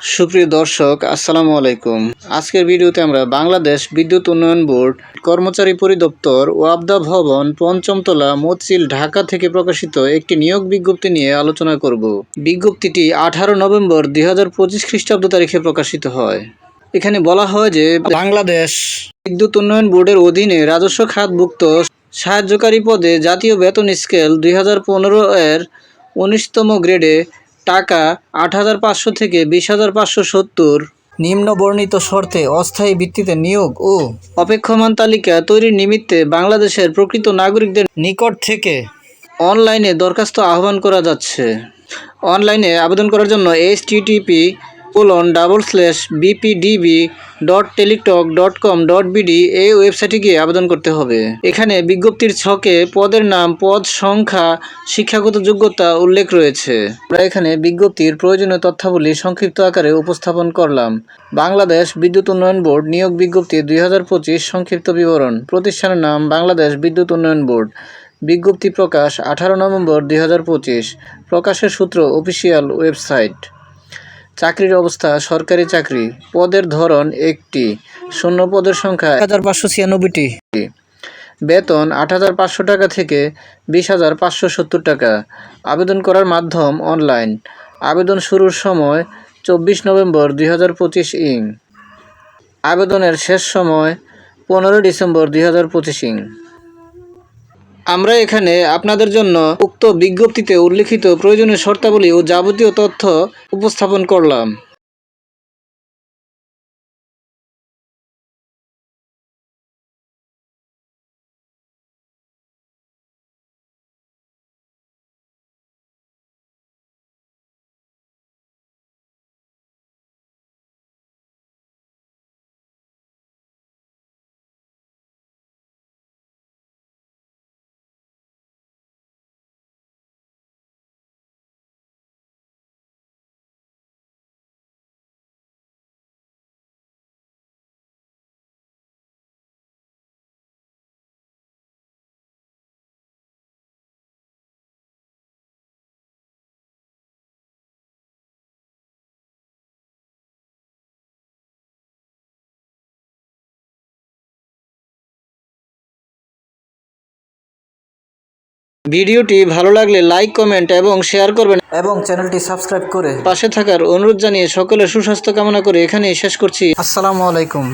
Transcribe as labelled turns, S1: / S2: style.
S1: সুপ্রিয় দর্শক, আসসালামু আলাইকুম। আজকের ভিডিওতে আমরা বাংলাদেশ বিদ্যুৎ উন্নয়ন বোর্ড কর্মচারী পরিদপ্তর ওয়াবদা ভবন পঞ্চমতলা মতিঝিল ঢাকা থেকে প্রকাশিত একটি নিয়োগ বিজ্ঞপ্তি নিয়ে আলোচনা করব। বিজ্ঞপ্তিটি আঠারো নভেম্বর দুই হাজার পঁচিশ খ্রিস্টাব্দ তারিখে প্রকাশিত হয়। এখানে বলা হয় যে বাংলাদেশ বিদ্যুৎ উন্নয়ন বোর্ডের অধীনে রাজস্ব খাতভুক্ত সাহায্যকারী পদে জাতীয় বেতন স্কেল দুই হাজার পনেরো এর উনিশতম গ্রেডে টাকা আট হাজার পাঁচশো থেকে বিশ হাজার পাঁচশো সত্তর। নিম্ন বর্ণিত শর্তে অস্থায়ী ভিত্তিতে নিয়োগ ও অপেক্ষমান তালিকা তৈরির নিমিত্তে বাংলাদেশের প্রকৃত নাগরিকদের নিকট থেকে অনলাইনে দরখাস্ত আহ্বান করা যাচ্ছে। অনলাইনে আবেদন করার জন্য HTTP colon double slash BPDB dot Teletalk dot com dot BD এই ওয়েবসাইটে গিয়ে আবেদন করতে হবে। এখানে বিজ্ঞপ্তির ছকে পদের নাম, পদ সংখ্যা, শিক্ষাগত যোগ্যতা উল্লেখ রয়েছে। আমরা এখানে বিজ্ঞপ্তির প্রয়োজনীয় তথ্যাবলী সংক্ষিপ্ত আকারে উপস্থাপন করলাম। বাংলাদেশ বিদ্যুৎ উন্নয়ন বোর্ড নিয়োগ বিজ্ঞপ্তি দুই হাজার পঁচিশ সংক্ষিপ্ত বিবরণ। প্রতিষ্ঠানের নাম, বাংলাদেশ বিদ্যুৎ উন্নয়ন বোর্ড। বিজ্ঞপ্তি প্রকাশ আঠারো নভেম্বর দুই হাজার পঁচিশ। প্রকাশের সূত্র, অফিসিয়াল ওয়েবসাইট। চাকরির অবস্থা, সরকারি চাকরি, পদের ধরন একটি, শূন্য পদের সংখ্যা এক হাজার পাঁচশো ছিয়ানব্বইটি। বেতন আট হাজার পাঁচশো টাকা থেকে বিশ হাজার পাঁচশো সত্তর টাকা। আবেদন করার মাধ্যম অনলাইন। আবেদন শুরুর সময় চব্বিশ নভেম্বর দুই হাজার পঁচিশ ইং। আবেদনের শেষ সময় পনেরো ডিসেম্বর দুই হাজার পঁচিশ ইং। আমরা এখানে আপনাদের জন্য উক্ত বিজ্ঞপ্তিতে উল্লিখিত প্রয়োজনীয় শর্তাবলী ও যাবতীয় তথ্য উপস্থাপন করলাম। ভিডিওটি ভালো লাগলে লাইক কমেন্ট এবং শেয়ার করবেন। এবং চ্যানেলটি সাবস্ক্রাইব করে পাশে থাকার অনুরোধ জানিয়ে সকলের সুস্বাস্থ্য কামনা করে এখানেই শেষ করছি। আসসালামু আলাইকুম।